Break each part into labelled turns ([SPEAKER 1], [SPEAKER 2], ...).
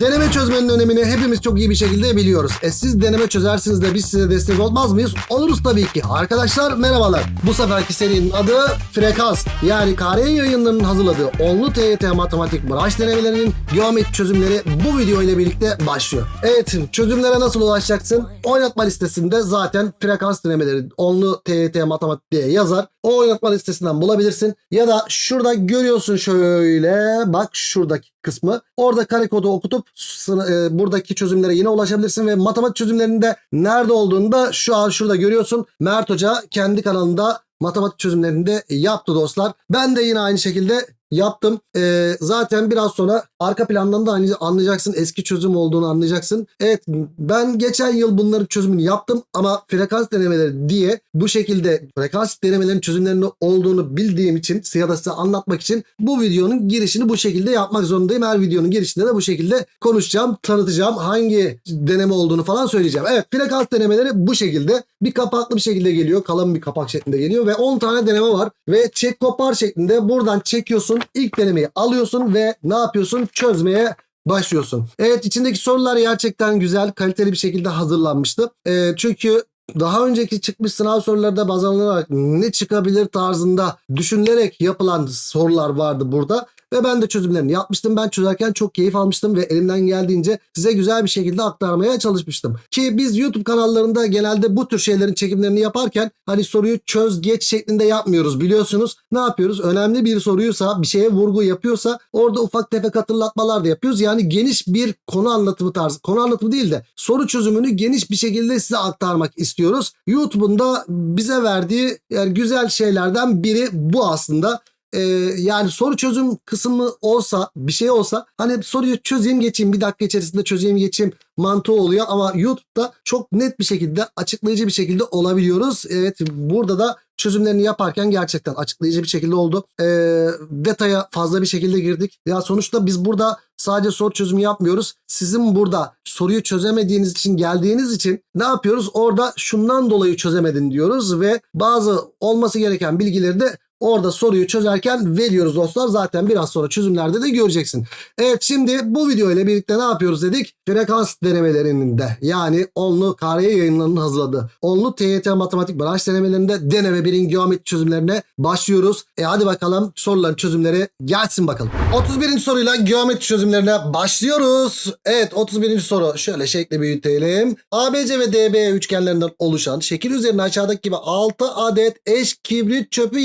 [SPEAKER 1] Deneme çözmenin önemini hepimiz çok iyi bir şekilde biliyoruz. E siz deneme çözersiniz de biz size destek olmaz mıyız? Oluruz tabii ki. Arkadaşlar merhabalar. Bu seferki serinin adı Frekans. Yani KRE yayınlarının hazırladığı onlu TYT matematik branş denemelerinin geometri çözümleri bu video ile birlikte başlıyor. Evet çözümlere nasıl ulaşacaksın? Oynatma listesinde zaten frekans denemeleri onlu TYT matematik diye yazar. O oynatma listesinden bulabilirsin. Ya da şurada görüyorsun şöyle bak şuradaki kısmı. Orada kare kodu okutup sına- e, buradaki çözümlere yine ulaşabilirsin ve matematik çözümlerinde nerede olduğunu da şu an şurada görüyorsun. Mert Hoca kendi kanalında matematik çözümlerinde yaptı dostlar. Ben de yine aynı şekilde yaptım. Ee, zaten biraz sonra arka plandan da aynı anlayacaksın. Eski çözüm olduğunu anlayacaksın. Evet ben geçen yıl bunların çözümünü yaptım ama frekans denemeleri diye bu şekilde frekans denemelerinin çözümlerinin olduğunu bildiğim için ya da size anlatmak için bu videonun girişini bu şekilde yapmak zorundayım. Her videonun girişinde de bu şekilde konuşacağım, tanıtacağım. Hangi deneme olduğunu falan söyleyeceğim. Evet frekans denemeleri bu şekilde bir kapaklı bir şekilde geliyor. Kalın bir kapak şeklinde geliyor ve 10 tane deneme var. Ve çek kopar şeklinde buradan çekiyorsun. İlk denemeyi alıyorsun ve ne yapıyorsun? Çözmeye başlıyorsun. Evet içindeki sorular gerçekten güzel, kaliteli bir şekilde hazırlanmıştı. Ee, çünkü daha önceki çıkmış sınav soruları baz alınarak ne çıkabilir tarzında düşünülerek yapılan sorular vardı burada. Ve ben de çözümlerini yapmıştım. Ben çözerken çok keyif almıştım ve elimden geldiğince size güzel bir şekilde aktarmaya çalışmıştım. Ki biz YouTube kanallarında genelde bu tür şeylerin çekimlerini yaparken hani soruyu çöz geç şeklinde yapmıyoruz biliyorsunuz. Ne yapıyoruz? Önemli bir soruysa bir şeye vurgu yapıyorsa orada ufak tefek hatırlatmalar da yapıyoruz. Yani geniş bir konu anlatımı tarzı. Konu anlatımı değil de soru çözümünü geniş bir şekilde size aktarmak istiyoruz. YouTube'un da bize verdiği yani güzel şeylerden biri bu aslında. Ee, yani soru çözüm kısmı olsa bir şey olsa hani soruyu çözeyim geçeyim bir dakika içerisinde çözeyim geçeyim mantığı oluyor ama YouTube'da çok net bir şekilde açıklayıcı bir şekilde olabiliyoruz. Evet burada da çözümlerini yaparken gerçekten açıklayıcı bir şekilde oldu. Ee, detaya fazla bir şekilde girdik. Ya sonuçta biz burada sadece soru çözümü yapmıyoruz. Sizin burada soruyu çözemediğiniz için geldiğiniz için ne yapıyoruz? Orada şundan dolayı çözemedin diyoruz ve bazı olması gereken bilgileri de Orada soruyu çözerken veriyoruz dostlar. Zaten biraz sonra çözümlerde de göreceksin. Evet şimdi bu video ile birlikte ne yapıyoruz dedik? Frekans denemelerinde yani onlu KRE yayınlarının hazırladığı onlu TYT matematik branş denemelerinde deneme birin geometri çözümlerine başlıyoruz. E hadi bakalım soruların çözümleri gelsin bakalım. 31. soruyla geometri çözümlerine başlıyoruz. Evet 31. soru şöyle şekli büyütelim. ABC ve DB üçgenlerinden oluşan şekil üzerine aşağıdaki gibi 6 adet eş kibrit çöpü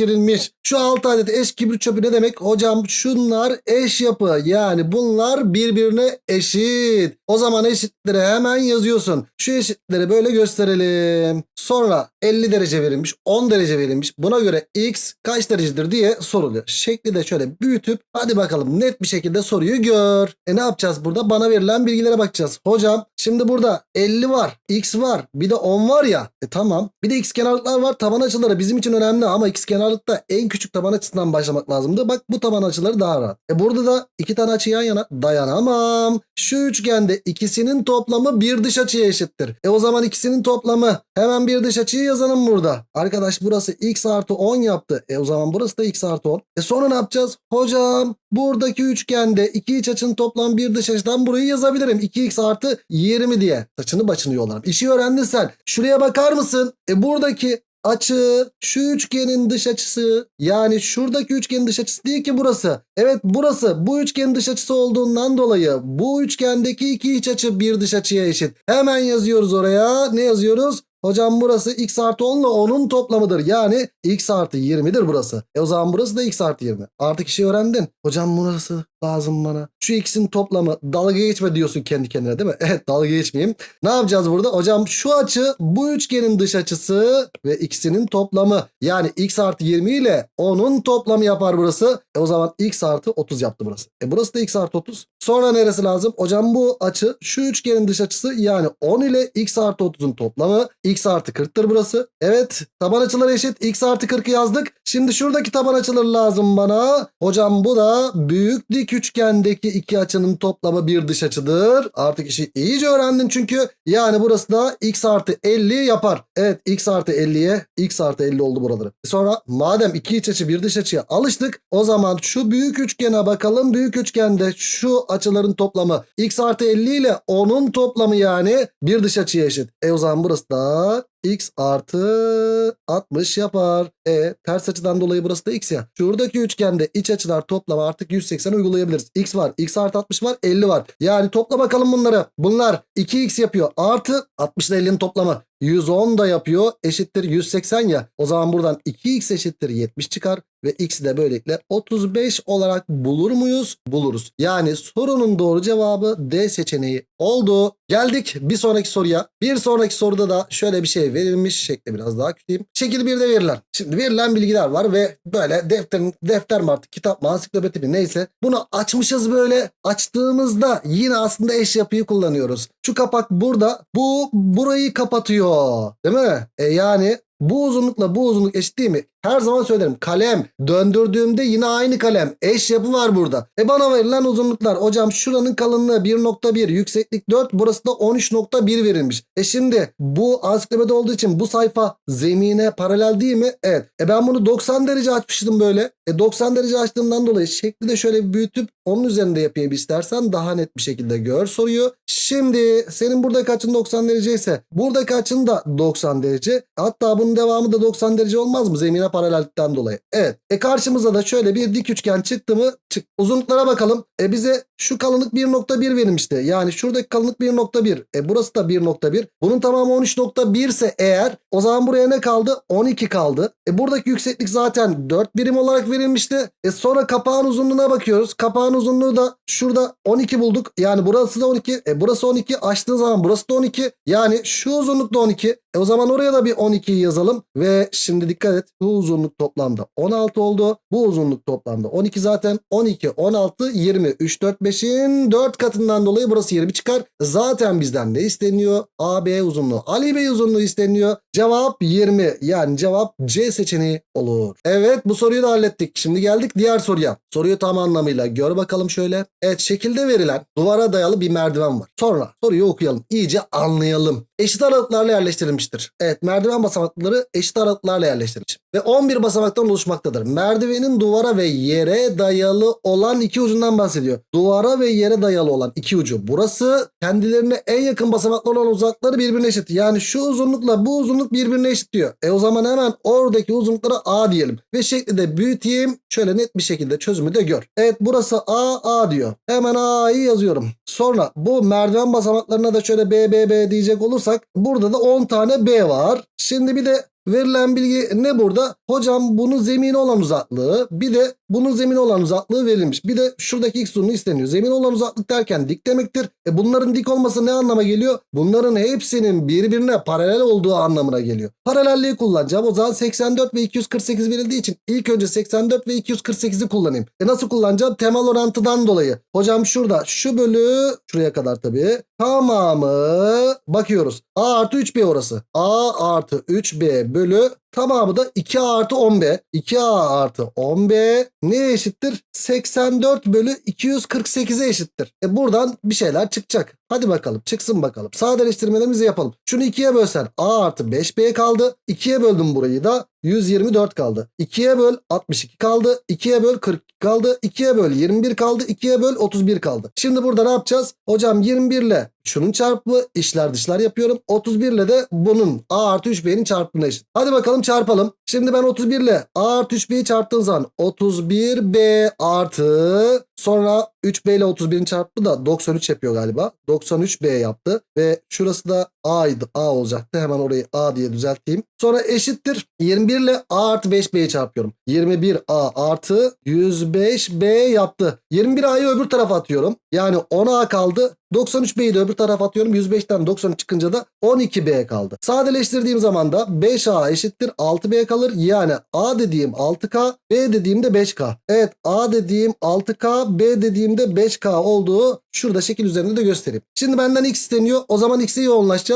[SPEAKER 1] yerleştirilmiş. Şu 6 adet eş kibrit çöpü ne demek? Hocam şunlar eş yapı. Yani bunlar birbirine eşit. O zaman eşitleri hemen yazıyorsun. Şu eşitleri böyle gösterelim. Sonra 50 derece verilmiş, 10 derece verilmiş. Buna göre x kaç derecedir diye soruluyor. Şekli de şöyle büyütüp hadi bakalım net bir şekilde soruyu gör. E ne yapacağız burada? Bana verilen bilgilere bakacağız. Hocam şimdi burada 50 var, x var, bir de 10 var ya. E tamam. Bir de x kenarlıklar var. Taban açıları bizim için önemli ama x kenarlıkta en küçük taban açısından başlamak lazımdı. Bak bu taban açıları daha rahat. E burada da iki tane açı yan yana dayanamam. Şu üçgende ikisinin toplamı bir dış açıya eşittir. E o zaman ikisinin toplamı hemen bir dış açıyı yazalım burada. Arkadaş burası x artı 10 yaptı. E o zaman burası da x artı 10. E sonra ne yapacağız? Hocam buradaki üçgende iki iç açının toplam bir dış açıdan burayı yazabilirim. 2x artı 20 diye. Saçını başını yolarım. İşi öğrendin sen. Şuraya bakar mısın? E buradaki açı şu üçgenin dış açısı yani şuradaki üçgenin dış açısı değil ki burası. Evet burası bu üçgenin dış açısı olduğundan dolayı bu üçgendeki iki iç açı bir dış açıya eşit. Hemen yazıyoruz oraya. Ne yazıyoruz? Hocam burası x artı 10 ile 10'un toplamıdır. Yani x artı 20'dir burası. E o zaman burası da x artı 20. Artık işi öğrendin. Hocam burası lazım bana. Şu x'in toplamı dalga geçme diyorsun kendi kendine değil mi? Evet dalga geçmeyeyim. Ne yapacağız burada? Hocam şu açı bu üçgenin dış açısı ve x'inin toplamı. Yani x artı 20 ile 10'un toplamı yapar burası. E o zaman x artı 30 yaptı burası. E burası da x artı 30. Sonra neresi lazım? Hocam bu açı şu üçgenin dış açısı yani 10 ile x artı 30'un toplamı. x artı 40'tır burası. Evet taban açıları eşit. x artı 40'ı yazdık. Şimdi şuradaki taban açıları lazım bana. Hocam bu da büyük dik üçgendeki iki açının toplamı bir dış açıdır. Artık işi iyice öğrendin çünkü. Yani burası da x artı 50 yapar. Evet x artı 50'ye x artı 50 oldu buraları. Sonra madem iki iç açı bir dış açıya alıştık. O zaman şu büyük üçgene bakalım. Büyük üçgende şu açıların toplamı. X artı 50 ile 10'un toplamı yani bir dış açıya eşit. E o zaman burası da x artı 60 yapar. E ters açıdan dolayı burası da x ya. Şuradaki üçgende iç açılar toplamı artık 180 uygulayabiliriz. x var. x artı 60 var. 50 var. Yani topla bakalım bunları. Bunlar 2x yapıyor. Artı 60 ile 50'nin toplamı. 110 da yapıyor. Eşittir 180 ya. O zaman buradan 2x eşittir 70 çıkar. Ve x'i de böylelikle 35 olarak bulur muyuz? Buluruz. Yani sorunun doğru cevabı D seçeneği oldu. Geldik bir sonraki soruya. Bir sonraki soruda da şöyle bir şey verilmiş. Şekli biraz daha küçüleyim. Şekil 1'de verilen. Şimdi verilen bilgiler var ve böyle defterin, defter mi artık kitap mı ansiklopedi mi neyse. Bunu açmışız böyle. Açtığımızda yine aslında eş yapıyı kullanıyoruz. Şu kapak burada. Bu burayı kapatıyor. Değil mi? E yani bu uzunlukla bu uzunluk eşit değil mi? Her zaman söylerim. Kalem döndürdüğümde yine aynı kalem. Eş yapı var burada. E bana verilen uzunluklar. Hocam şuranın kalınlığı 1.1, yükseklik 4, burası da 13.1 verilmiş. E şimdi bu ansiklopedi olduğu için bu sayfa zemine paralel değil mi? Evet. E ben bunu 90 derece açmıştım böyle. E 90 derece açtığımdan dolayı şekli de şöyle büyütüp onun üzerinde yapayım istersen daha net bir şekilde gör soruyu. Şimdi senin buradaki açın 90 derece ise buradaki açın da 90 derece. Hatta bunun devamı da 90 derece olmaz mı? Zemine paralellikten dolayı. Evet. E karşımıza da şöyle bir dik üçgen çıktı mı? Çık. Uzunluklara bakalım. E bize şu kalınlık 1.1 verilmişti. Yani şuradaki kalınlık 1.1. E burası da 1.1. Bunun tamamı 13.1 ise eğer o zaman buraya ne kaldı? 12 kaldı. E buradaki yükseklik zaten 4 birim olarak verilmişti. E sonra kapağın uzunluğuna bakıyoruz. Kapağın uzunluğu da şurada 12 bulduk. Yani burası da 12. E burası 12. Açtığın zaman burası da 12. Yani şu uzunluk da 12. E o zaman oraya da bir 12'yi yazalım. Ve şimdi dikkat et. Bu uzunluk toplamda 16 oldu. Bu uzunluk toplamda 12 zaten. 12, 16, 20. 3, 4, 5'in 4 katından dolayı burası 20 çıkar. Zaten bizden ne isteniyor? AB uzunluğu. Ali Bey uzunluğu isteniyor. Cevap 20. Yani cevap C seçeneği olur. Evet bu soruyu da hallettik. Şimdi geldik diğer soruya. Soruyu tam anlamıyla gör bakalım şöyle. Evet şekilde verilen duvara dayalı bir merdiven var. Sonra soruyu okuyalım. İyice anlayalım. Eşit aralıklarla yerleştirilmiştir. Evet merdiven basamakları eşit aralıklarla yerleştirilmiş. Ve 11 basamaktan oluşmaktadır. Merdivenin duvara ve yere dayalı olan iki ucundan bahsediyor. Duvara ve yere dayalı olan iki ucu. Burası kendilerine en yakın basamaklar olan uzakları birbirine eşit. Yani şu uzunlukla bu uzunluk birbirine eşit diyor. E o zaman hemen oradaki uzunluklara A diyelim. Ve şekli de büyüteyim. Şöyle net bir şekilde çözümü de gör. Evet burası A, A diyor. Hemen A'yı yazıyorum. Sonra bu merdiven basamaklarına da şöyle B, B, B diyecek olursak burada da 10 tane B var. Şimdi bir de Verilen bilgi ne burada? Hocam bunun zemini olan uzaklığı bir de bunun zemini olan uzaklığı verilmiş. Bir de şuradaki x uzunluğu isteniyor. Zemin olan uzaklık derken dik demektir. E bunların dik olması ne anlama geliyor? Bunların hepsinin birbirine paralel olduğu anlamına geliyor. Paralelliği kullanacağım. O zaman 84 ve 248 verildiği için ilk önce 84 ve 248'i kullanayım. E nasıl kullanacağım? Temel orantıdan dolayı. Hocam şurada şu bölü şuraya kadar tabii. Tamamı bakıyoruz. A artı 3B orası. A artı 3B bölü tamamı da 2A artı 10B. 2A artı 10B neye eşittir? 84 bölü 248'e eşittir. E buradan bir şeyler çıkacak. Hadi bakalım çıksın bakalım. Sadeleştirmelerimizi yapalım. Şunu 2'ye bölsen A artı 5B kaldı. 2'ye böldüm burayı da 124 kaldı. 2'ye böl 62 kaldı. 2'ye böl 40 kaldı. 2'ye böl 21 kaldı. 2'ye böl 31 kaldı. Şimdi burada ne yapacağız? Hocam 21 ile şunun çarpımı işler dışlar yapıyorum. 31 ile de bunun A artı 3B'nin çarpımına eşit. Hadi bakalım çarpalım. Şimdi ben 31 ile A artı 3B'yi çarptığım zaman 31B artı sonra 3B ile 31'in çarpımı da 93 yapıyor galiba. 93B yaptı ve şurası da A'ydı. A olacaktı. Hemen orayı A diye düzelteyim. Sonra eşittir 21 ile A artı 5B'yi çarpıyorum. 21A artı 105B yaptı. 21A'yı öbür tarafa atıyorum. Yani 10A kaldı. 93B'yi de öbür tarafa atıyorum. 105'ten 93 çıkınca da 12B kaldı. Sadeleştirdiğim zaman da 5A eşittir 6B kalır. Yani A dediğim 6K, B dediğim de 5K. Evet A dediğim 6K, B dediğim de 5K olduğu şurada şekil üzerinde de göstereyim. Şimdi benden X isteniyor. O zaman X'e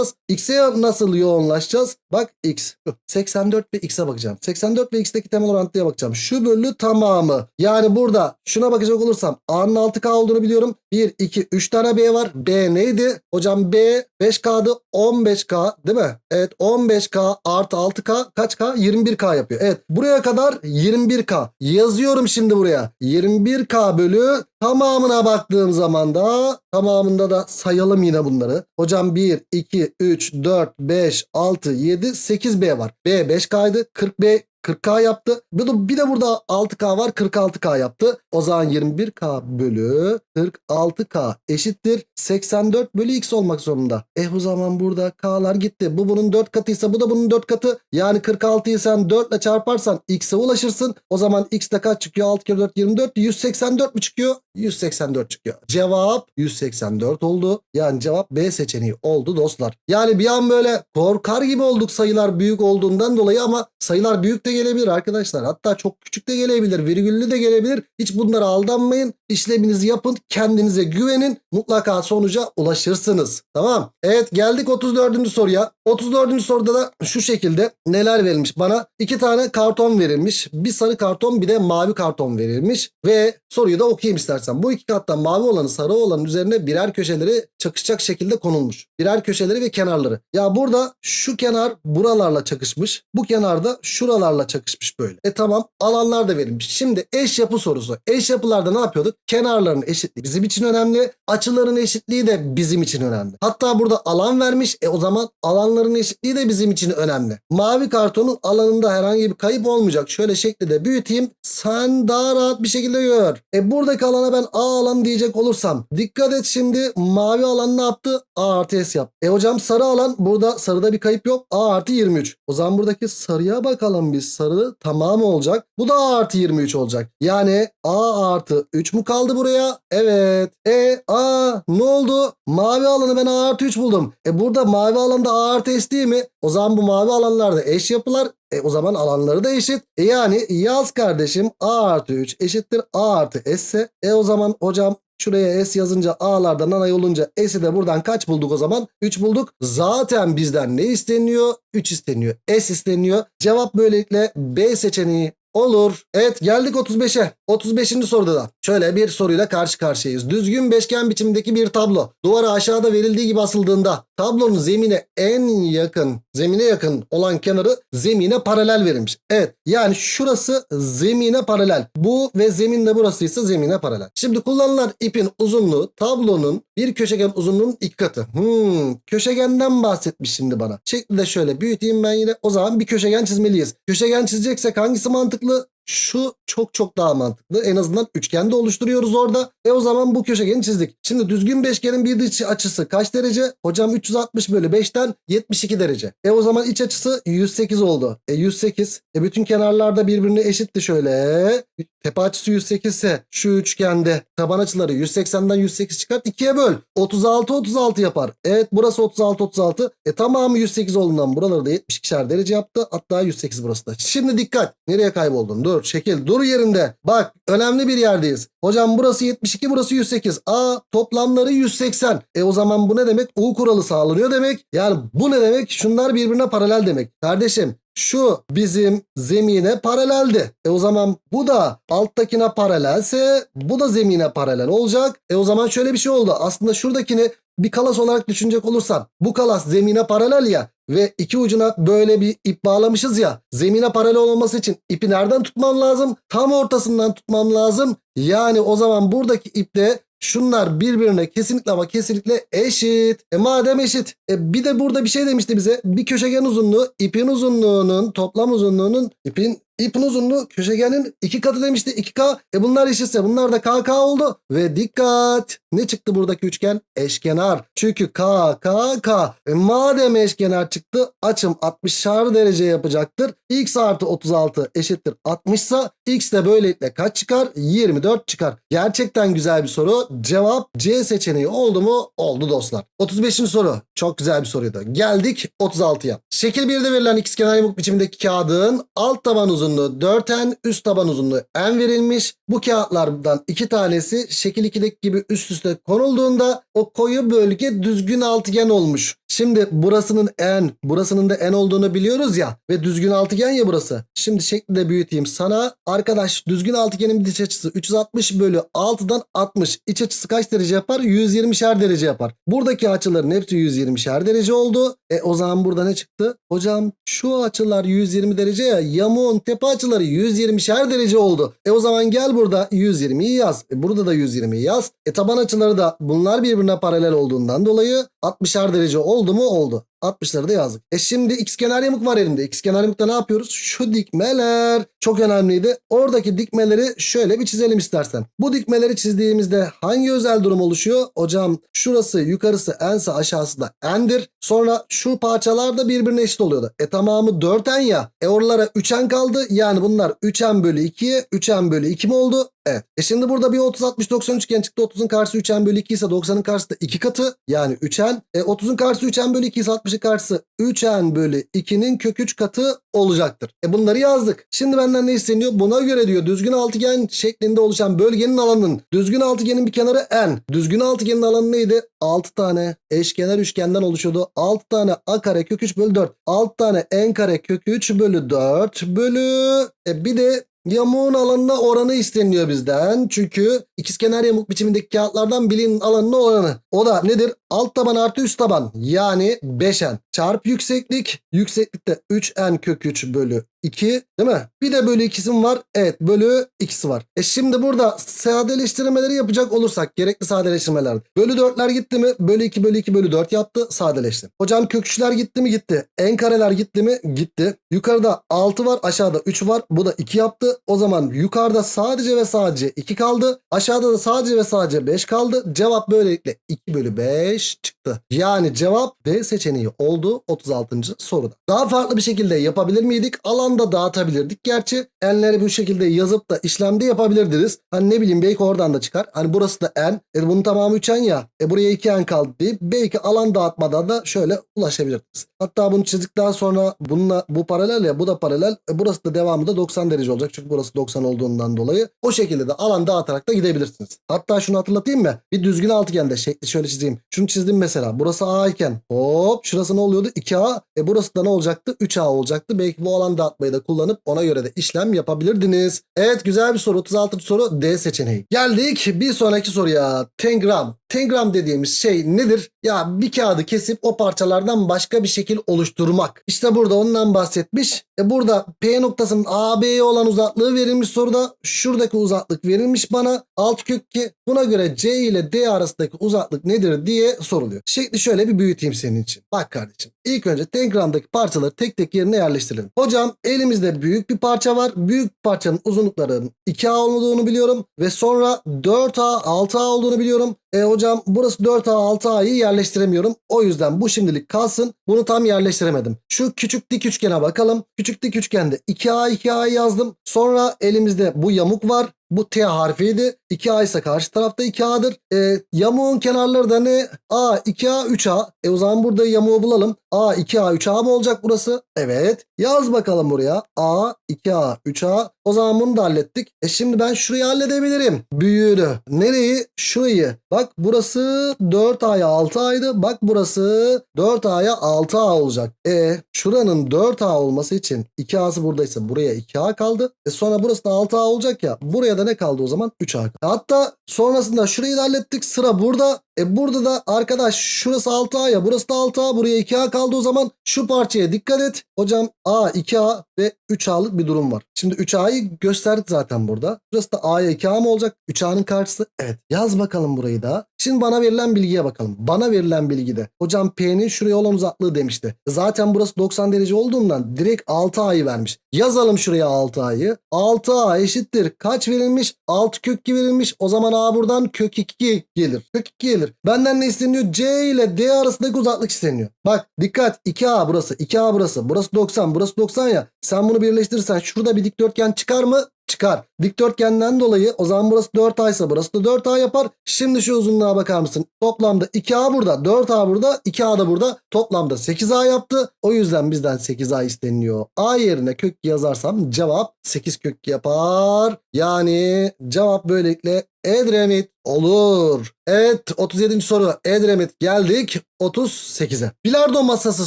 [SPEAKER 1] yoğunlaşacağız. X'e nasıl yoğunlaşacağız? Bak X. 84 ve X'e bakacağım. 84 ve X'teki temel orantıya bakacağım. Şu bölü tamamı. Yani burada şuna bakacak olursam A'nın 6K olduğunu biliyorum. 1, 2, 3 tane B var. B neydi? Hocam B 5K'dı 15K değil mi? Evet 15K artı 6K kaç K? 21K yapıyor. Evet buraya kadar 21K. Yazıyorum şimdi buraya. 21K bölü tamamına baktığım zaman da tamamında da sayalım yine bunları. Hocam 1, 2, 3, 4, 5, 6, 7, 8B var. B 5K'ydı. 40B 40K yaptı. Bir de, bir de burada 6K var 46K yaptı. O zaman 21K bölü 46K eşittir 84 bölü X olmak zorunda. E o zaman burada K'lar gitti. Bu bunun 4 katıysa bu da bunun 4 katı. Yani 46'yı sen 4 ile çarparsan X'e ulaşırsın. O zaman X de kaç çıkıyor? 6 kere 4 24. 184 mi çıkıyor? 184 çıkıyor. Cevap 184 oldu. Yani cevap B seçeneği oldu dostlar. Yani bir an böyle korkar gibi olduk sayılar büyük olduğundan dolayı ama sayılar büyük de gelebilir arkadaşlar. Hatta çok küçük de gelebilir. Virgüllü de gelebilir. Hiç bunlara aldanmayın. İşleminizi yapın. Kendinize güvenin. Mutlaka sonuca ulaşırsınız. Tamam. Evet geldik 34. soruya. 34. soruda da şu şekilde neler verilmiş bana? iki tane karton verilmiş. Bir sarı karton bir de mavi karton verilmiş. Ve soruyu da okuyayım istersen. Bu iki kattan mavi olanı sarı olanın üzerine birer köşeleri çakışacak şekilde konulmuş. Birer köşeleri ve kenarları. Ya burada şu kenar buralarla çakışmış. Bu kenarda şuralarla çakışmış böyle. E tamam alanlar da verilmiş. Şimdi eş yapı sorusu. Eş yapılarda ne yapıyorduk? Kenarların eşitliği bizim için önemli. Açıların eşitliği de bizim için önemli. Hatta burada alan vermiş. E o zaman alanların eşitliği de bizim için önemli. Mavi kartonun alanında herhangi bir kayıp olmayacak. Şöyle şekli de büyüteyim. Sen daha rahat bir şekilde gör. E buradaki alana ben A alan diyecek olursam. Dikkat et şimdi mavi alan ne yaptı? A artı S yap. E hocam sarı alan burada sarıda bir kayıp yok. A artı 23. O zaman buradaki sarıya bakalım biz. Sarı tamamı olacak. Bu da A artı 23 olacak. Yani A artı 3 mu kaldı buraya? Evet. E A ne oldu? Mavi alanı ben A artı 3 buldum. E burada mavi alanda A artı S değil mi? O zaman bu mavi alanlarda eş yapılar. E o zaman alanları da eşit. E yani yaz kardeşim A artı 3 eşittir A artı S ise. E o zaman hocam Şuraya S yazınca A'lardan ana olunca S'i de buradan kaç bulduk o zaman? 3 bulduk. Zaten bizden ne isteniyor? 3 isteniyor. S isteniyor. Cevap böylelikle B seçeneği Olur. Evet geldik 35'e. 35. soruda da şöyle bir soruyla karşı karşıyayız. Düzgün beşgen biçimdeki bir tablo. Duvara aşağıda verildiği gibi asıldığında tablonun zemine en yakın, zemine yakın olan kenarı zemine paralel verilmiş. Evet yani şurası zemine paralel. Bu ve zemin de burası ise zemine paralel. Şimdi kullanılan ipin uzunluğu tablonun bir köşegen uzunluğunun iki katı. Hmm, köşegenden bahsetmiş şimdi bana. Şekli de şöyle büyüteyim ben yine. O zaman bir köşegen çizmeliyiz. Köşegen çizeceksek hangisi mantıklı? Şu çok çok daha mantıklı. En azından üçgen de oluşturuyoruz orada. E o zaman bu köşegeni çizdik. Şimdi düzgün beşgenin bir dış açısı kaç derece? Hocam 360 bölü 5'ten 72 derece. E o zaman iç açısı 108 oldu. E 108. E bütün kenarlarda birbirine eşitti şöyle. Tepe açısı 108 ise şu üçgende taban açıları 180'den 108 çıkart 2'ye böl. 36 36 yapar. Evet burası 36 36. E tamamı 108 olduğundan buraları da 72'şer derece yaptı. Hatta 108 burası da. Şimdi dikkat. Nereye kayboldun? Dur şekil dur yerinde. Bak önemli bir yerdeyiz. Hocam burası 72 burası 108. A toplamları 180. E o zaman bu ne demek? U kuralı sağlanıyor demek. Yani bu ne demek? Şunlar birbirine paralel demek. Kardeşim şu bizim zemine paraleldi. E o zaman bu da alttakine paralelse bu da zemine paralel olacak. E o zaman şöyle bir şey oldu. Aslında şuradakini bir kalas olarak düşünecek olursan bu kalas zemine paralel ya ve iki ucuna böyle bir ip bağlamışız ya zemine paralel olması için ipi nereden tutmam lazım? Tam ortasından tutmam lazım. Yani o zaman buradaki iple Şunlar birbirine kesinlikle ama kesinlikle eşit. E madem eşit. E bir de burada bir şey demişti bize. Bir köşegen uzunluğu ipin uzunluğunun toplam uzunluğunun ipin ipin uzunluğu köşegenin iki katı demişti 2K. E bunlar eşitse bunlar da KK oldu. Ve dikkat ne çıktı buradaki üçgen? Eşkenar. Çünkü K, K, K. E madem eşkenar çıktı açım 60'ar derece yapacaktır. X artı 36 eşittir 60 ise X de böylelikle kaç çıkar? 24 çıkar. Gerçekten güzel bir soru. Cevap C seçeneği oldu mu? Oldu dostlar. 35. soru. Çok güzel bir soruydu. Geldik 36'ya. Şekil 1'de verilen ikizkenar yamuk biçimindeki kağıdın alt taban uzunluğu 4n, üst taban uzunluğu n verilmiş. Bu kağıtlardan iki tanesi şekil 2'deki gibi üst üste konulduğunda o koyu bölge düzgün altıgen olmuş. Şimdi burasının en, burasının da en olduğunu biliyoruz ya ve düzgün altıgen ya burası. Şimdi şekli de büyüteyim sana. Arkadaş düzgün altıgenin iç açısı 360 bölü 6'dan 60. İç açısı kaç derece yapar? 120'şer derece yapar. Buradaki açıların hepsi 120'şer derece oldu. E o zaman burada ne çıktı? Hocam şu açılar 120 derece ya yamuğun tepe açıları 120'şer derece oldu. E o zaman gel burada 120'yi yaz. E burada da 120'yi yaz. E taban açıları da bunlar birbirine paralel olduğundan dolayı 60'ar derece oldu mu? Oldu. 60'ları da yazdık. E şimdi ikizkenar yamuk var elimde. İkizkenar yamukta ne yapıyoruz? Şu dikmeler çok önemliydi. Oradaki dikmeleri şöyle bir çizelim istersen. Bu dikmeleri çizdiğimizde hangi özel durum oluşuyor? Hocam şurası yukarısı ense aşağısı da endir. Sonra şu parçalar da birbirine eşit oluyordu. E tamamı 4 en ya. E oralara 3 en kaldı. Yani bunlar 3 en bölü 2'ye 3 en bölü 2 mi oldu? Evet. E şimdi burada bir 30 60 90 üçgen çıktı. 30'un karşısı 3n bölü 2 ise 90'ın karşısı da 2 katı. Yani 3n. E 30'un karşısı 3n bölü 2 ise 60'ın karşısı 3n bölü 2'nin kök 3 katı olacaktır. E bunları yazdık. Şimdi benden ne isteniyor? Buna göre diyor düzgün altıgen şeklinde oluşan bölgenin alanının düzgün altıgenin bir kenarı n. Düzgün altıgenin alanı neydi? 6 tane eşkenar üçgenden oluşuyordu. 6 tane a kare kök 3 bölü 4. 6 tane n kare kök 3 bölü 4 bölü e bir de Yamuğun alanına oranı isteniyor bizden. Çünkü ikizkenar yamuk biçimindeki kağıtlardan birinin alanına oranı. O da nedir? Alt taban artı üst taban. Yani 5n. Çarp yükseklik. Yükseklikte 3n kök 3 bölü 2 değil mi? Bir de bölü ikisi var. Evet bölü ikisi var. E şimdi burada sadeleştirmeleri yapacak olursak gerekli sadeleştirmeler. Bölü 4'ler gitti mi? Bölü 2 bölü 2 bölü 4 yaptı. Sadeleşti. Hocam kök 3'ler gitti mi? Gitti. En kareler gitti mi? Gitti. Yukarıda 6 var. Aşağıda 3 var. Bu da 2 yaptı. O zaman yukarıda sadece ve sadece 2 kaldı. Aşağıda da sadece ve sadece 5 kaldı. Cevap böylelikle 2 bölü 5 çıktı. Yani cevap D seçeneği oldu 36. soruda. Daha farklı bir şekilde yapabilir miydik? Alanda dağıtabilirdik. Gerçi enleri bu şekilde yazıp da işlemde yapabilirdiniz. Hani ne bileyim belki oradan da çıkar. Hani burası da en. E bunun tamamı 3 en ya. E buraya 2 en kaldı deyip belki alan dağıtmadan da şöyle ulaşabilirdiniz. Hatta bunu çizdikten sonra bununla bu paralel ya bu da paralel. E burası da devamı da 90 derece olacak. Çünkü burası 90 olduğundan dolayı. O şekilde de alan dağıtarak da gidebilirsiniz. Hatta şunu hatırlatayım mı? Bir düzgün altıgende şekli şöyle çizeyim. Şunu çizdim mesela. Burası A iken hop şurası ne oluyordu? 2A. E burası da ne olacaktı? 3A olacaktı. Belki bu alan dağıtmayı da kullanıp ona göre de işlem yapabilirdiniz. Evet güzel bir soru. 36. soru D seçeneği. Geldik bir sonraki soruya. Tengram. Tengram dediğimiz şey nedir? Ya bir kağıdı kesip o parçalardan başka bir şekil oluşturmak. İşte burada ondan bahsetmiş. E burada P noktasının AB'ye olan uzaklığı verilmiş soruda. Şuradaki uzaklık verilmiş bana. Alt kök ki buna göre C ile D arasındaki uzaklık nedir diye soruluyor. Şekli şöyle bir büyüteyim senin için. Bak kardeşim. İlk önce Tengram'daki parçaları tek tek yerine yerleştirelim. Hocam elimizde büyük bir parça var. Büyük parçanın uzunluklarının 2A olduğunu biliyorum. Ve sonra 4A 6A olduğunu biliyorum. E hocam burası 4A 6A'yı yerleştiremiyorum. O yüzden bu şimdilik kalsın. Bunu tam yerleştiremedim. Şu küçük dik üçgene bakalım. Küçük dik üçgende 2A 2A yazdım. Sonra elimizde bu yamuk var. Bu T harfiydi. 2A ise karşı tarafta 2A'dır. E, yamuğun kenarları da ne? A, 2A, 3A. E o zaman burada yamuğu bulalım. A, 2A, 3A mı olacak burası? Evet. Yaz bakalım buraya. A, 2A, 3A. O zaman bunu da hallettik. E şimdi ben şurayı halledebilirim. Büyüğünü. Nereyi? Şurayı. Bak burası 4A'ya 6A'ydı. Bak burası 4A'ya 6A olacak. E şuranın 4A olması için 2A'sı buradaysa buraya 2A kaldı. E sonra burası da 6A olacak ya. Buraya ne kaldı o zaman? 3A. Hatta sonrasında şurayı da hallettik. Sıra burada. E burada da arkadaş şurası 6A ya burası da 6A buraya 2A kaldı o zaman şu parçaya dikkat et. Hocam A 2A ve 3A'lık bir durum var. Şimdi 3A'yı gösterdik zaten burada. Burası da A'ya 2A mı olacak? 3A'nın karşısı. Evet yaz bakalım burayı da. Şimdi bana verilen bilgiye bakalım. Bana verilen bilgide hocam P'nin şuraya olan uzaklığı demişti. Zaten burası 90 derece olduğundan direkt 6A'yı vermiş. Yazalım şuraya 6A'yı. 6A eşittir. Kaç verilmiş? 6 kök 2 verilmiş. O zaman A buradan kök 2 gelir. Kök 2 gelir. Benden ne isteniyor? C ile D arasındaki uzaklık isteniyor. Bak dikkat 2A burası 2A burası. Burası 90 burası 90 ya. Sen bunu birleştirirsen şurada bir dikdörtgen çıkar mı? Çıkar. Dikdörtgenden dolayı o zaman burası 4A ise burası da 4A yapar. Şimdi şu uzunluğa bakar mısın? Toplamda 2A burada, 4A burada, 2A da burada. Toplamda 8A yaptı. O yüzden bizden 8A isteniliyor. A yerine kök yazarsam cevap 8 kök yapar. Yani cevap böylelikle Edremit olur. Evet 37. soru Edremit geldik. 38'e. Bilardo masası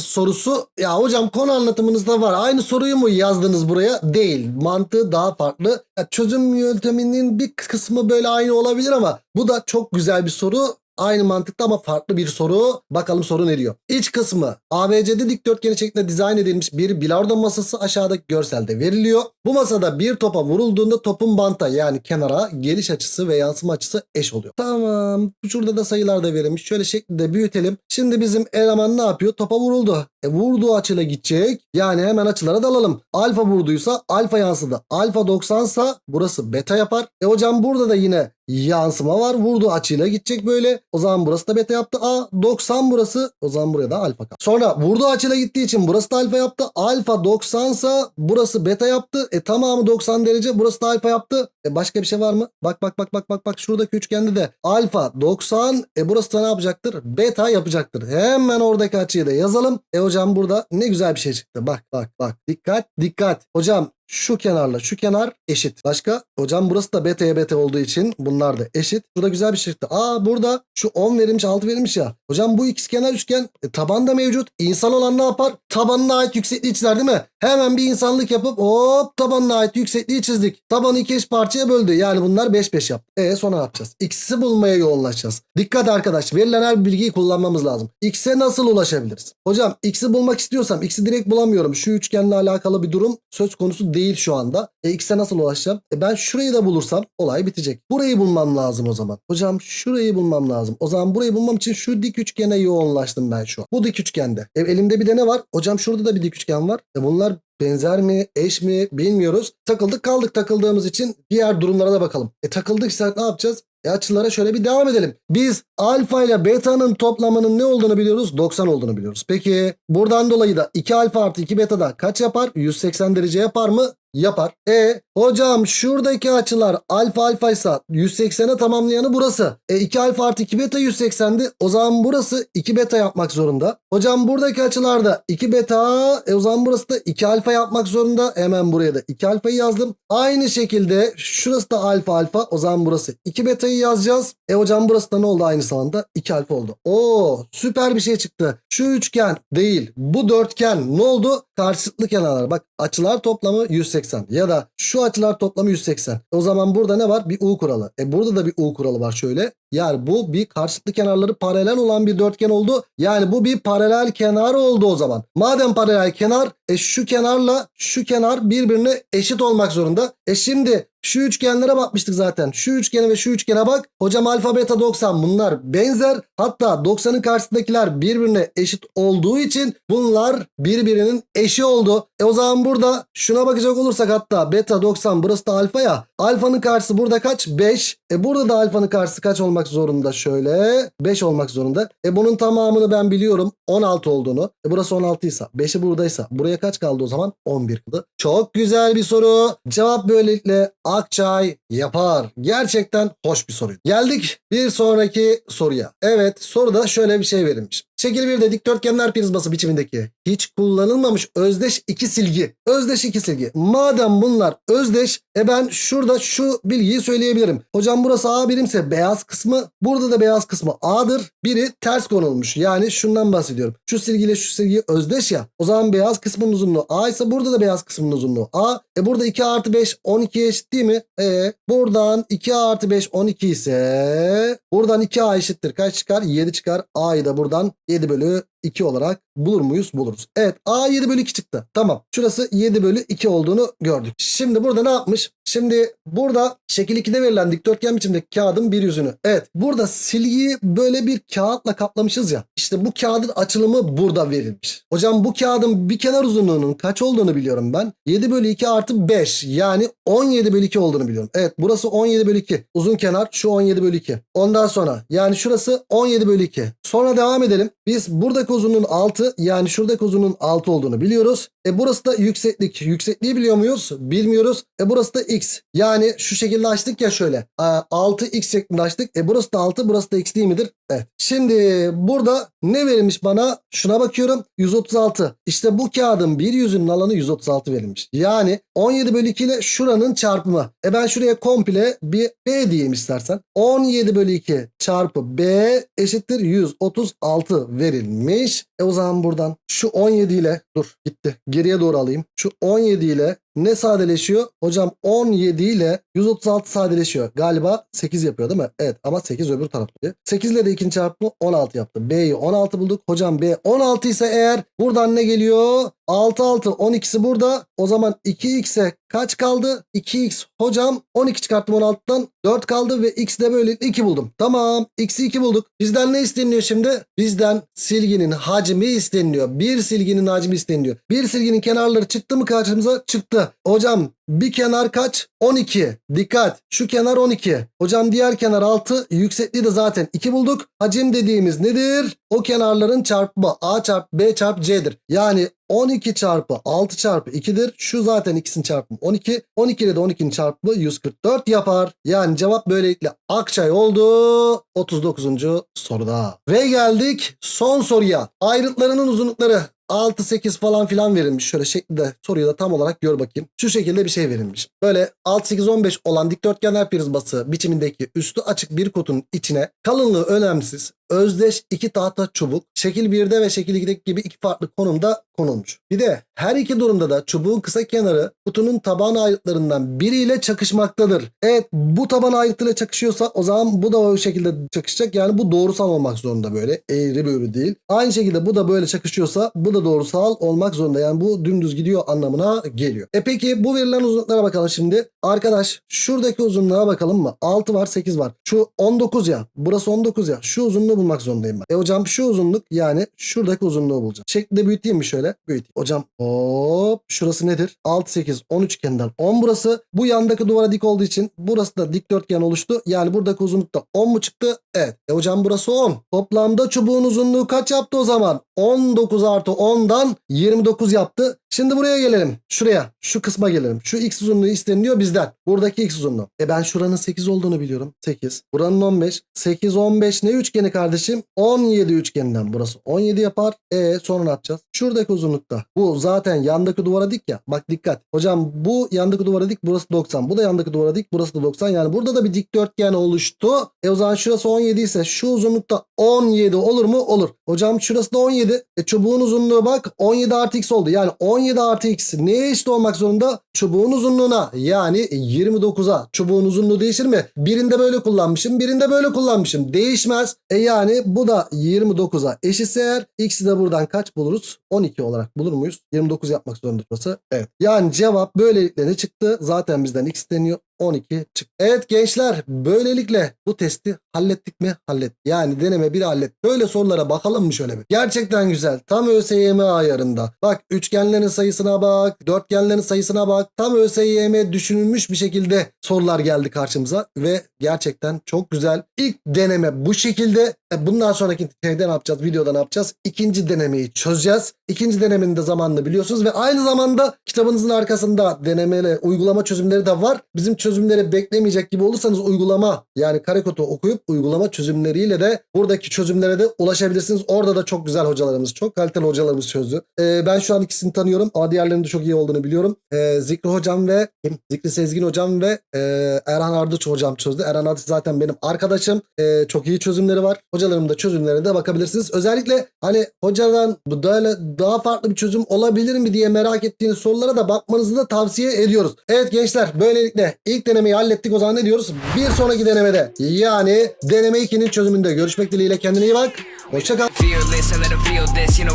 [SPEAKER 1] sorusu ya hocam konu anlatımınızda var. Aynı soruyu mu yazdınız buraya? Değil. Mantığı daha farklı. Ya çözüm yönteminin bir kısmı böyle aynı olabilir ama bu da çok güzel bir soru. Aynı mantıkta ama farklı bir soru. Bakalım soru ne diyor? İç kısmı ABC'de dikdörtgeni şeklinde dizayn edilmiş bir bilardo masası aşağıdaki görselde veriliyor. Bu masada bir topa vurulduğunda topun banta yani kenara geliş açısı ve yansıma açısı eş oluyor. Tamam. Şurada da sayılar da verilmiş. Şöyle şeklinde büyütelim. Şimdi bizim eleman ne yapıyor? Topa vuruldu. E vurduğu açıyla gidecek. Yani hemen açılara dalalım. Alfa vurduysa alfa yansıdı. Alfa 90 sa burası beta yapar. E hocam burada da yine yansıma var. Vurduğu açıyla gidecek böyle. O zaman burası da beta yaptı. A 90 burası. O zaman buraya da alfa kaldı. Sonra vurduğu açıyla gittiği için burası da alfa yaptı. Alfa 90 sa burası beta yaptı. E tamamı 90 derece. Burası da alfa yaptı. E başka bir şey var mı? Bak bak bak bak bak bak şuradaki üçgende de alfa 90 e burası da ne yapacaktır? Beta yapacaktır. Hemen oradaki açıyı da yazalım. E hocam burada ne güzel bir şey çıktı. Bak bak bak. Dikkat dikkat. Hocam şu kenarla şu kenar eşit. Başka? Hocam burası da beta'ya beta olduğu için bunlar da eşit. Burada güzel bir şey çıktı. Aa burada şu 10 verilmiş 6 verilmiş ya. Hocam bu ikizkenar üçgen e, taban da mevcut. İnsan olan ne yapar? Tabanına ait yüksekliği çizer değil mi? Hemen bir insanlık yapıp hop tabanına ait yüksekliği çizdik. Tabanı iki eş parçaya böldü. Yani bunlar 5-5 yaptı. E sonra ne yapacağız? X'i bulmaya yoğunlaşacağız. Dikkat arkadaş. Verilen her bilgiyi kullanmamız lazım. X'e nasıl ulaşabiliriz? Hocam X'i bulmak istiyorsam X'i direkt bulamıyorum. Şu üçgenle alakalı bir durum söz konusu değil şu anda. E X'e nasıl ulaşacağım? E ben şurayı da bulursam olay bitecek. Burayı bulmam lazım o zaman. Hocam şurayı bulmam lazım. O zaman burayı bulmam için şu dik üçgene yoğunlaştım ben şu an. Bu dik üçgende. E, elimde bir de ne var? Hocam şurada da bir dik üçgen var. E bunlar benzer mi, eş mi bilmiyoruz. Takıldık kaldık takıldığımız için diğer durumlara da bakalım. E takıldıysak ne yapacağız? E açılara şöyle bir devam edelim. Biz alfa ile beta'nın toplamının ne olduğunu biliyoruz? 90 olduğunu biliyoruz. Peki buradan dolayı da 2 alfa artı 2 beta'da kaç yapar? 180 derece yapar mı? Yapar. E hocam şuradaki açılar alfa alfa ise 180'e tamamlayanı burası. E 2 alfa artı 2 beta 180'di. O zaman burası 2 beta yapmak zorunda. Hocam buradaki açılarda 2 beta e o zaman burası da 2 alfa yapmak zorunda. Hemen buraya da 2 alfayı yazdım. Aynı şekilde şurası da alfa alfa. O zaman burası 2 betayı yazacağız. E hocam burası da ne oldu aynı zamanda? 2 alfa oldu. Oo süper bir şey çıktı. Şu üçgen değil bu dörtgen ne oldu? Karşılıklı kenarlar. Bak açılar toplamı 180 ya da şu açılar toplamı 180. O zaman burada ne var? Bir U kuralı. E burada da bir U kuralı var şöyle. Yani bu bir karşılıklı kenarları paralel olan bir dörtgen oldu. Yani bu bir paralel kenar oldu o zaman. Madem paralel kenar e şu kenarla şu kenar birbirine eşit olmak zorunda. E şimdi şu üçgenlere bakmıştık zaten. Şu üçgene ve şu üçgene bak. Hocam alfa beta 90 bunlar benzer. Hatta 90'ın karşısındakiler birbirine eşit olduğu için bunlar birbirinin eşi oldu. E o zaman burada şuna bakacak olursak hatta beta 90 burası da alfa ya. Alfanın karşısı burada kaç? 5. E burada da alfanın karşısı kaç olmak zorunda? Şöyle 5 olmak zorunda. E bunun tamamını ben biliyorum 16 olduğunu. E burası 16 ise 5'i buradaysa buraya kaç kaldı o zaman? 11 kaldı. Çok güzel bir soru. Cevap böylelikle Akçay yapar. Gerçekten hoş bir soruydu. Geldik bir sonraki soruya. Evet soruda şöyle bir şey verilmiş. Şekil 1'de dikdörtgenler prizması biçimindeki hiç kullanılmamış özdeş iki silgi. Özdeş iki silgi. Madem bunlar özdeş e ben şurada şu bilgiyi söyleyebilirim. Hocam burası A birimse beyaz kısmı burada da beyaz kısmı A'dır. Biri ters konulmuş. Yani şundan bahsediyorum. Şu silgiyle şu silgi özdeş ya. O zaman beyaz kısmın uzunluğu A ise burada da beyaz kısmın uzunluğu A. E burada 2 artı 5 12 eşit değil mi? E buradan 2 artı 5 12 ise buradan 2A eşittir. Kaç çıkar? 7 çıkar. A'yı da buradan 7 bölü 2 olarak bulur muyuz? Buluruz. Evet A 7 bölü 2 çıktı. Tamam. Şurası 7 bölü 2 olduğunu gördük. Şimdi burada ne yapmış? Şimdi burada şekil 2'de verilen dikdörtgen biçimdeki kağıdın bir yüzünü. Evet burada silgiyi böyle bir kağıtla kaplamışız ya. İşte bu kağıdın açılımı burada verilmiş. Hocam bu kağıdın bir kenar uzunluğunun kaç olduğunu biliyorum ben. 7 bölü 2 artı 5 yani 17 bölü 2 olduğunu biliyorum. Evet burası 17 bölü 2. Uzun kenar şu 17 bölü 2. Ondan sonra yani şurası 17 bölü 2. Sonra devam edelim. Biz buradaki uzunluğun 6 yani şuradaki uzunluğun 6 olduğunu biliyoruz. E burası da yükseklik. Yüksekliği biliyor muyuz? Bilmiyoruz. E burası da x. Yani şu şekilde açtık ya şöyle. E, 6x şeklinde açtık. E burası da 6 burası da x değil midir? Evet. Şimdi burada ne verilmiş bana? Şuna bakıyorum. 136. İşte bu kağıdın bir yüzünün alanı 136 verilmiş. Yani 17 bölü 2 ile şuranın çarpımı. E ben şuraya komple bir B diyeyim istersen. 17 bölü 2 çarpı B eşittir 136 verilmiş. E o zaman buradan şu 17 ile dur gitti. Geriye doğru alayım. Şu 17 ile ne sadeleşiyor? Hocam 17 ile 136 sadeleşiyor. Galiba 8 yapıyor değil mi? Evet ama 8 öbür tarafta. 8 ile de ikinci çarpımı 16 yaptı. B'yi 16 bulduk. Hocam B 16 ise eğer buradan ne geliyor? 6 6 12'si burada. O zaman 2x'e kaç kaldı? 2x hocam 12 çıkarttım 16'dan 4 kaldı ve x de böyle 2 buldum. Tamam x'i 2 bulduk. Bizden ne isteniyor şimdi? Bizden silginin hacmi isteniyor. Bir silginin hacmi isteniyor. Bir silginin kenarları çıktı mı karşımıza? Çıktı. Hocam bir kenar kaç? 12. Dikkat. Şu kenar 12. Hocam diğer kenar 6. Yüksekliği de zaten 2 bulduk. Hacim dediğimiz nedir? O kenarların çarpımı A çarpı B çarpı C'dir. Yani 12 çarpı 6 çarpı 2'dir. Şu zaten ikisinin çarpımı 12. 12 ile de 12'nin çarpımı 144 yapar. Yani cevap böylelikle Akçay oldu. 39. soruda. Ve geldik son soruya. Ayrıtlarının uzunlukları 6, 8 falan filan verilmiş. Şöyle şeklinde soruyu da tam olarak gör bakayım. Şu şekilde bir şey verilmiş. Böyle 6, 8, 15 olan dikdörtgenler prizması biçimindeki üstü açık bir kutunun içine kalınlığı önemsiz özdeş iki tahta çubuk şekil 1'de ve şekil 2'deki gibi iki farklı konumda konulmuş. Bir de her iki durumda da çubuğun kısa kenarı kutunun taban ayrıtlarından biriyle çakışmaktadır. Evet bu taban ayrıtıyla çakışıyorsa o zaman bu da o şekilde çakışacak. Yani bu doğrusal olmak zorunda böyle eğri büğrü değil. Aynı şekilde bu da böyle çakışıyorsa bu da doğrusal olmak zorunda. Yani bu dümdüz gidiyor anlamına geliyor. E peki bu verilen uzunluklara bakalım şimdi. Arkadaş şuradaki uzunluğa bakalım mı? 6 var 8 var. Şu 19 ya. Burası 19 ya. Şu uzunluğu bulmak zorundayım ben. E hocam şu uzunluk yani şuradaki uzunluğu bulacağım. Şeklinde büyüteyim mi şöyle? Büyüteyim. Hocam hop şurası nedir? 6 8 10 üçgeninden 10 burası. Bu yandaki duvara dik olduğu için burası da dikdörtgen oluştu. Yani buradaki uzunluk da 10 mu çıktı? Evet. E hocam burası 10. Toplamda çubuğun uzunluğu kaç yaptı o zaman? 19 artı 10'dan 29 yaptı. Şimdi buraya gelelim. Şuraya. Şu kısma gelelim. Şu x uzunluğu isteniliyor bizden. Buradaki x uzunluğu. E ben şuranın 8 olduğunu biliyorum. 8. Buranın 15. 8 15 ne üçgeni kardeşim? 17 üçgeninden burası 17 yapar. E sonra ne yapacağız? Şuradaki uzunlukta. Bu zaten yandaki duvara dik ya. Bak dikkat. Hocam bu yandaki duvara dik. Burası 90. Bu da yandaki duvara dik. Burası da 90. Yani burada da bir dikdörtgen oluştu. E o zaman şurası 17 ise şu uzunlukta 17 olur mu? Olur. Hocam şurası da 17. E çubuğun uzunluğu bak 17 artı x oldu. Yani 17 artı x neye eşit olmak zorunda? Çubuğun uzunluğuna yani 29'a. Çubuğun uzunluğu değişir mi? Birinde böyle kullanmışım. Birinde böyle kullanmışım. Değişmez. E yani bu da 29'a eşitse eğer x'i de buradan kaç buluruz? 12 olarak bulur muyuz? 29 yapmak zorunda burası. Evet. Yani cevap böylelikle ne çıktı? Zaten bizden x deniyor. 12 çık. Evet gençler böylelikle bu testi hallettik mi? Hallettik. Yani deneme bir hallet. Böyle sorulara bakalım mı şöyle bir? Gerçekten güzel. Tam ÖSYM ayarında. Bak üçgenlerin sayısına bak. Dörtgenlerin sayısına bak. Tam ÖSYM düşünülmüş bir şekilde sorular geldi karşımıza. Ve gerçekten çok güzel. İlk deneme bu şekilde. E, Bundan sonraki şeyde ne yapacağız? Videoda ne yapacağız? İkinci denemeyi çözeceğiz. İkinci denemenin de zamanını biliyorsunuz ve aynı zamanda kitabınızın arkasında denemeyle uygulama çözümleri de var. Bizim çözümleri beklemeyecek gibi olursanız uygulama yani karekotu okuyup uygulama çözümleriyle de buradaki çözümlere de ulaşabilirsiniz. Orada da çok güzel hocalarımız, çok kaliteli hocalarımız çözdü. Ee, ben şu an ikisini tanıyorum ama diğerlerinin de çok iyi olduğunu biliyorum. Ee, Zikri hocam ve? Zikri Sezgin hocam ve e, Erhan Ardıç hocam çözdü. Erhan Ardıç zaten benim arkadaşım. Ee, çok iyi çözümleri var. Hocalarımın çözümlerine de bakabilirsiniz. Özellikle hani hocadan bu böyle daha farklı bir çözüm olabilir mi diye merak ettiğiniz sorulara da bakmanızı da tavsiye ediyoruz. Evet gençler böylelikle ilk denemeyi hallettik o zaman ne diyoruz? Bir sonraki denemede yani deneme 2'nin çözümünde görüşmek dileğiyle kendine iyi bak. Hoşçakal.